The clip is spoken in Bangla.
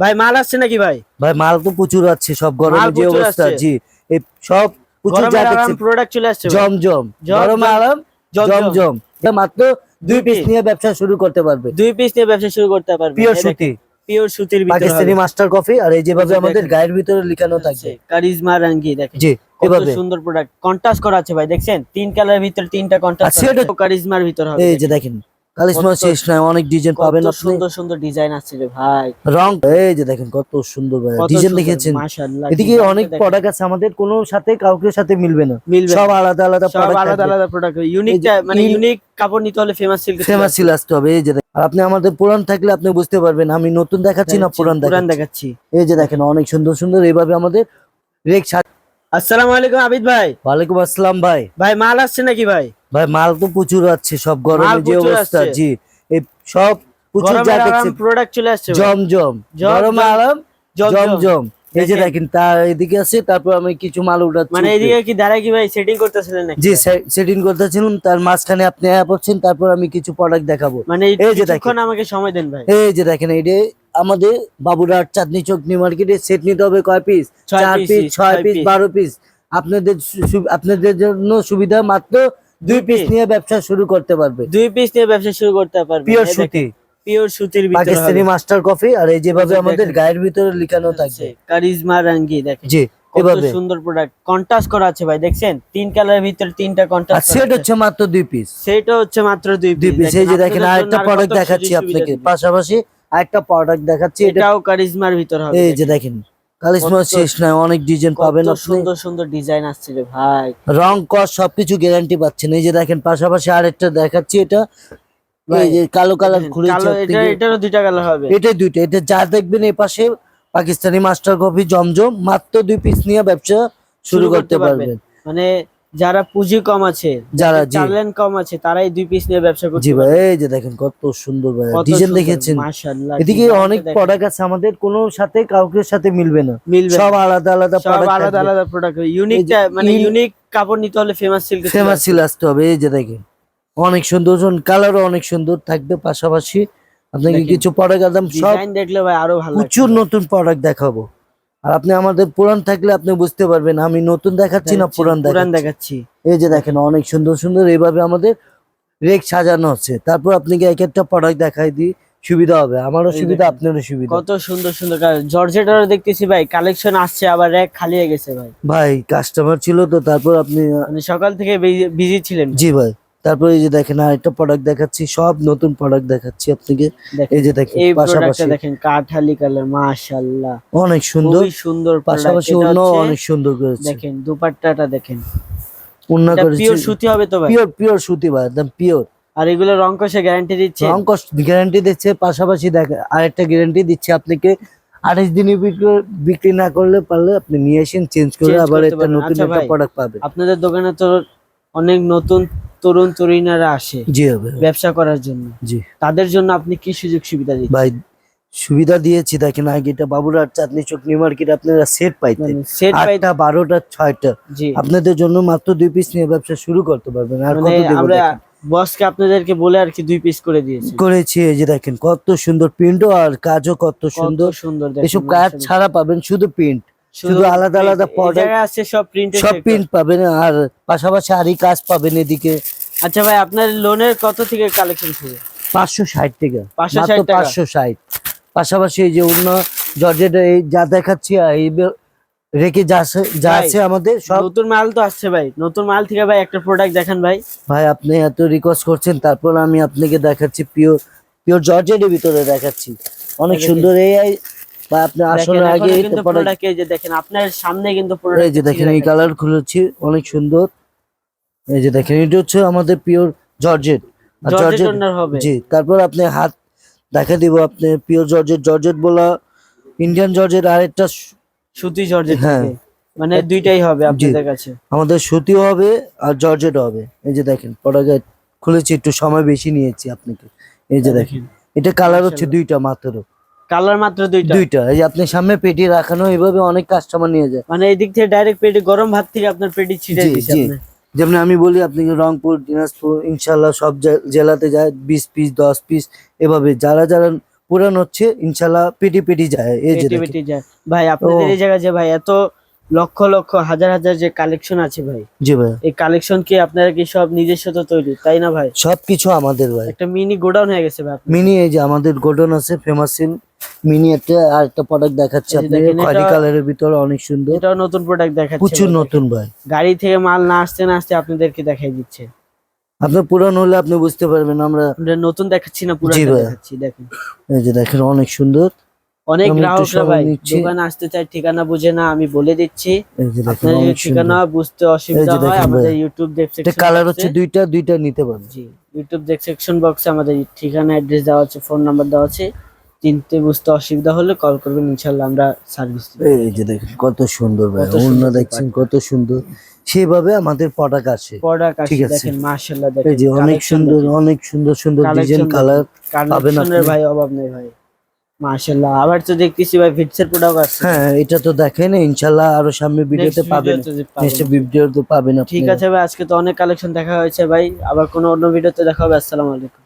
ভাই মাল আসছে নাকি ভাই? ভাই মাল তো প্রচুর আছে সব গরমে মাল যে অবস্থা জি। এই সব প্রচুর যা গরমের দেখছি প্রোডাক্ট চলে আসছে। জমজম জম, গরমে জম, আরাম জমজম। এটা মাত্র দুই পিস। নিয়ে ব্যবসা শুরু করতে পারবে। দুই পিস নিয়ে ব্যবসা শুরু করতে পারবে। পিওর সুতি। পিওর সুতির ভিতরে পাকিস্তানি মাস্টার কফি আর এই যেভাবে আমাদের গায়ের ভিতরে লেখানো থাকবে কারিজমা রঙ্গি দেখেন। জি এভাবে। সুন্দর প্রোডাক্ট কন্ট্রাস্ট করা আছে ভাই দেখছেন? তিন কালারের ভিতরে তিনটা কন্ট্রাস্ট আর সেটা- কারিজমার ভিতর হবে এই যে দেখেন কালিসমা কত- শেষ নয় অনেক ডিজাইন পাবেন আপনি। সুন্দর সুন্দর ডিজাইন রে ভাই। রং এই যে দেখেন কত সুন্দর কত ডিজাইন দেখেছেন? এদিকে অনেক প্রোডাক্ট আছে আমাদের কোনো সাথে কাউকে সাথে মিলবে না। সব আলাদা আলাদা সব আলাদা আলাদা প্রোডাক্ট ইউনিক মানে ইউনিক কাপড় নিতে হলে ফেমাস সিল্ক ফেমাস সিল আসতে হবে এই যে আর আপনি আমাদের পুরান থাকলে আপনি বুঝতে পারবেন আমি নতুন দেখাচ্ছি না পুরান দেখাচ্ছি। এই যে দেখেন অনেক সুন্দর সুন্দর এইভাবে আমাদের রেক আসসালামু আলাইকুম আবিদ ভাই। ওয়ালাইকুম আসসালাম ভাই। ভাই মাল আসছে নাকি ভাই? ভাই মাল তো প্রচুর আছে সব মাল গরমে যে অবস্থা জি এই সব প্রচুর যা গরমের দেখছি প্রোডাক্ট চলে আসছে। জমজম জম, গরমে জম, আরাম জমজম। এই যে দেখেন। তার এদিকে আছে তারপর আমি কিছু মাল উঠাচ্ছি মানে এদিকে কি দাঁড়ায় কি ভাই সেটিং করতেছিলেন নাকি? জি সেটিং করতেছিলাম তার মাঝখানে আপনি অ্যাপ হচ্ছেন তারপর আমি কিছু প্রোডাক্ট দেখাবো। মানে এই যে দেখেন। আমাকে সময় দেন ভাই। এই যে দেখেন এই যে আমাদের বাবুরাট চাঁদনি চক নিউ মার্কেটে সেট নিতে হবে কয় পিস চার পিস ছয় পিস বারো পিস আপনাদের আপনাদের জন্য সুবিধা মাত্র দুই পিস নিয়ে ব্যবসা শুরু করতে পারবে। দুই পিস নিয়ে ব্যবসা শুরু করতে পারবে। পিওর সুতি। পিওর সুতির ভিতরে পাকিস্তানি মাস্টার কফি আর এই যেভাবে আমাদের গায়ের ভিতরে লেখানো থাকবে। কারিজমা রঙ্গি দেখেন। জি এভাবে। সুন্দর প্রোডাক্ট কন্ট্রাস্ট করা আছে ভাই দেখছেন? তিন কালারের ভিতরে তিনটা আর কন্ট্রাস্ট সেট হচ্ছে মাত্র দুই পিস সেটা হচ্ছে মাত্র দুই দুই পিস পিস এই যে দেখেন আরেকটা প্রোডাক্ট দেখাচ্ছি আপনাকে পাশাপাশি আরেকটা প্রোডাক্ট দেখাচ্ছি এটাও কারিজমার ভিতর হবে এই যে দেখেন। কালিসমা কত- শেষ নাই অনেক ডিজাইন পাবেন আপনি। সুন্দর সুন্দর ডিজাইন আসছে রে ভাই। রং কস সবকিছু গ্যারান্টি পাচ্ছেন। এই যে দেখেন পাশাপাশি আরেকটা দেখাচ্ছি এটা কালো কালার এটা এটারও দুইটা কালার হবে। এটা দুইটা এটা যা দেখবেন এই পাশে পাকিস্তানি মাস্টার কফি জমজম মাত্র দুই পিস নিয়ে ব্যবসা শুরু করতে পারবেন। মানে যারা পুঁজি কম আছে যারা, জি। ট্যালেন্ট কম আছে তারাই দুই পিস নিয়ে ব্যবসা করছে জি ভাই এই যে দেখেন কত সুন্দর ভাই ডিজাইন দেখেছেন মাশাআল্লাহ এদিকে অনেক প্রোডাক্ট আছে আমাদের কোনো সাথে কাউকে সাথে মিলবে না। সব আলাদা আলাদা প্রোডাক্ট সব আলাদা আলাদা প্রোডাক্ট ইউনিক মানে ইউনিক কাপড় নিতে হলে ফেমাস সিল্ক ফেমাস সিল আসতে হবে। এই যে দেখেন। অনেক সুন্দর কালারও অনেক সুন্দর থাকবে পাশাপাশি। আপনাকে কিছু প্রোডাক্ট একদম সব ডিজাইন দেখলে ভাই আরও ভালো লাগবে। প্রচুর নতুন প্রোডাক্ট দেখাবো। আর আপনি আমাদের পুরান থাকলে আপনি বুঝতে পারবেন আমি নতুন দেখাচ্ছি না পুরান পুরান দেখাচ্ছি। এই যে দেখেন অনেক সুন্দর সুন্দর এইভাবে আমাদের রেক সাজানো হচ্ছে তারপর আপনাকে এক একটা প্রোডাক্ট দেখাই দিই সুবিধা হবে আমারও সুবিধা আপনারও সুবিধা। কত সুন্দর সুন্দর জর্জেটারও দেখতেছি ভাই কালেকশন আসছে আবার র্যাক খালি হয়ে গেছে ভাই। ভাই কাস্টমার ছিল তো তারপর আপনি মানে সকাল থেকে বিজি ছিলেন। জি ভাই। তারপর এই যে দেখেন আরেকটা প্রোডাক্ট দেখাচ্ছি সব নতুন প্রোডাক্ট দেখাচ্ছি আপনাকে। এই যে দেখেন পাশাপাশি দেখেন কাঠালি কালার মাশাআল্লাহ। অনেক সুন্দর। খুবই সুন্দর পাশাপাশি অন্য অনেক সুন্দর করেছে। দেখেন দুপাট্টাটা দেখেন। এটা করেছে। পিওর সুতি হবে তো ভাই? পিওর পিওর সুতি ভাই একদম পিওর আর এগুলো রং কষে গ্যারান্টি দিচ্ছে? রং কস্ট গ্যারান্টি দিচ্ছে পাশাপাশি দেখ আরেকটা গ্যারান্টি দিচ্ছে আপনাকে। আঠাশ দিনে বিক্রি বিক্রি না করলে পারলে আপনি নিয়ে আসেন চেঞ্জ করে আবার একটা নতুন আচ্ছা একটা প্রোডাক্ট পাবেন। আপনাদের দোকানে তো অনেক নতুন তরুণ তরুণীরা আসে জি ব্যবসা করার জন্য। জি। তাদের জন্য আপনি কি সুযোগ সুবিধা দিচ্ছেন? ভাই সুবিধা দিয়েছি। দেখেন আগে এটা বাবুরাট চাঁদনি চক নিউ মার্কেট আপনারা সেট পাইতেন। সেট বাই আটটা বারোটা ছয়টা। আপনাদের জন্য মাত্র দুই পিস নিয়ে ব্যবসা শুরু করতে পারবেন। আর কত মানে আমরা বসকে আপনাদেরকে বলে আর কি দুই পিস করে দিয়েছি। করেছি এই যে দেখেন কত সুন্দর প্রিন্টও আর কাজও কত কত সুন্দর। সুন্দর এসব কাজ ছাড়া পাবেন শুধু প্রিন্ট শুধু আলাদা আলাদা product- আছে সব প্রিন্ট সব প্রিন্ট পাবেন আর পাশাপাশি আরই কাজ পাবেন এদিকে। আচ্ছা ভাই আপনার লোনের কত থেকে কালেকশন শুরু? পাঁচশো ষাট টাকা। 560 মাত্র টাকা? পাঁচশো ষাট। পাশাপাশি এই যে অন্য জর্জেট এই যা দেখাচ্ছি রেখে যা যা আছে আমাদের সব নতুন মাল তো আসছে ভাই। নতুন মাল থেকে ভাই একটা প্রোডাক্ট দেখান ভাই। ভাই আপনি এত রিকোয়েস্ট করছেন তারপর আমি আপনাকে দেখাচ্ছি পিওর পিওর জর্জেটের ভিতরে দেখাচ্ছি। অনেক সুন্দর এই বা আপনি দেখেন, আগে প্রোডাক্ট এই যে দেখেন আপনার সামনে কিন্তু এই যে দেখেন এই কালার খুলেছি অনেক সুন্দর। এই যে দেখেন এটা হচ্ছে আমাদের পিওর জর্জেট আর জর্জেট হবে। জি তারপর আপনি হাত দেখা দিব আপনি পিওর জর্জেট জর্জেট বলা ইন্ডিয়ান জর্জেট আরেকটা সু- সুতি জর্জেট হ্যাঁ। মানে দুইটাই হবে আপনাদের কাছে। আমাদের সুতিও হবে আর জর্জেট হবে। এই যে দেখেন প্রোডাক্ট খুলেছি একটু সময় বেশি নিয়েছি আপনাকে। এই যে দেখেন এটা কালার হচ্ছে দুইটা মাত্র। কালার মাত্র দুইটা। দুইটা। এই আপনি সামনে পেটি রাখানো এইভাবে অনেক কাস্টমার নিয়ে যায়। মানে এই দিক থেকে ডাইরেক্ট পেটে গরম ভাত থেকে আপনার পেটে ছিটে দিচ্ছে যেমন আমি বলি আপনি রংপুর দিনাজপুর ইনশাল্লাহ সব জেলাতে যায় বিশ পিস দশ পিস এভাবে যারা যারা পুরান হচ্ছে ইনশাল্লাহ পেটি পেটি যায়। এই যে পেটি যায়। ভাই আপনাদের এই জায়গায় যে ভাই এত লক্ষ লক্ষ হাজার হাজার যে কালেকশন আছে ভাই। জি ভাই। এই কালেকশন কি আপনারা কি সব নিজস্ব তো তৈরি? তাই না ভাই? সবকিছু আমাদের ভাই। একটা মিনি গোডাউন হয়ে গেছে ভাই মিনি এই যে আমাদের গোডন আছে ফেমাস সিন মিনি একটা আর একটা প্রোডাক্ট দেখাচ্ছে এই যে আপনি খয়েরি কালারের ভিতরে অনেক সুন্দর। এটাও নতুন প্রোডাক্ট দেখাচ্ছে প্রচুর নতুন ভাই। গাড়ি থেকে মাল না আসতে না আসতে আপনাদেরকে দেখাই দিচ্ছে। আপনার পুরান হলে আপনি বুঝতে পারবেন আমরা নতুন দেখাচ্ছি না দেখাচ্ছি দেখেন। এই যে দেখেন অনেক সুন্দর। অনেক গ্রাহকরা ভাই। আসতে চায় ঠিকানা বুঝে না আমি বলে দিচ্ছি। ঠিকানা বুঝতে অসুবিধা হয় আমাদের ইউটিউব এটা কালার হচ্ছে দুইটা দুইটা নিতে পারবেন। জি ইউটিউব বক্সে আমাদের ঠিকানা অ্যাড্রেস দেওয়া আছে ফোন নাম্বার দেওয়া আছে। চিনতে বুঝতে অসুবিধা হলে কল করবেন ইনশাল্লাহ আমরা সার্ভিস এই যে দেখেন কত সুন্দর ভাই অন্য দেখছেন কত সুন্দর। সেভাবে আমাদের প্রোডাক্ট আছে। ঠিক আছে। দেখেন মাশাআল্লাহ এই যে অনেক সুন্দর অনেক সুন্দর সুন্দর ডিজাইন কালার পাবেন। ভাই অভাব নেই ভাই মাশাআল্লাহ। আবার তো দেখতেছি ভাই ভিটসের প্রোডাক্ট আছে। হ্যাঁ এটা তো দেখেন ইনশাল্লাহ আরও সামনে ভিডিওতে পাবেন। ভিডিওতে পাবেন। নেক্সট ভিডিওতে পাবেন আপনি। ঠিক আছে ভাই আজকে তো অনেক কালেকশন দেখা হয়েছে ভাই আবার কোনো অন্য ভিডিওতে দেখা হবে আসসালামু আলাইকুম।